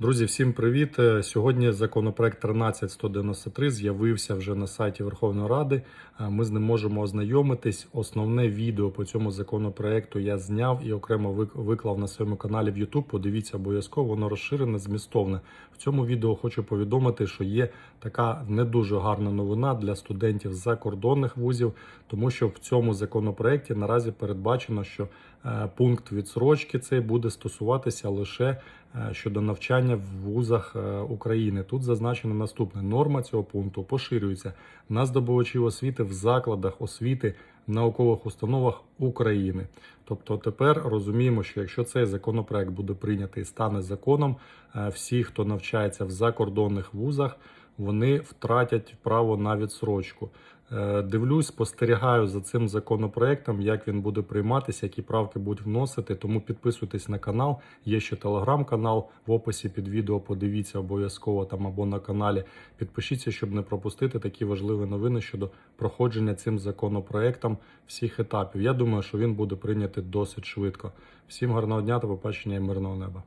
Друзі, всім привіт! Е, Сьогодні законопроект 13193 з'явився вже на сайті Верховної Ради. Е, Ми з ним можемо ознайомитись. Основне відео по цьому законопроекту я зняв і окремо виклав на своєму каналі в YouTube. Подивіться обов'язково, воно розширене, змістовне. В цьому відео хочу повідомити, що є така не дуже гарна новина для студентів з закордонних вузів, тому що в цьому законопроекті наразі передбачено, що е, пункт відсрочки цей буде стосуватися лише щодо навчання в вузах е, України. Тут зазначено наступне: норма цього пункту поширюється на здобувачів освіти в закладах освіти в наукових установах України. Тобто тепер розуміємо, що якщо цей законопроект буде прийнятий стане законом, е, всі, хто навчається в закордонних вузах, вони втратять право на відсрочку. Е, Дивлюсь, спостерігаю за цим законопроектом, як він буде прийматися, які правки будуть вносити. Тому підписуйтесь на канал. Є ще телеграм-канал в описі під відео. Подивіться обов'язково там або на каналі. Підпишіться, щоб не пропустити такі важливі новини щодо проходження цим законопроектом всіх етапів. Я думаю, що він буде прийнятий досить швидко. Всім гарного дня та побачення і мирного неба.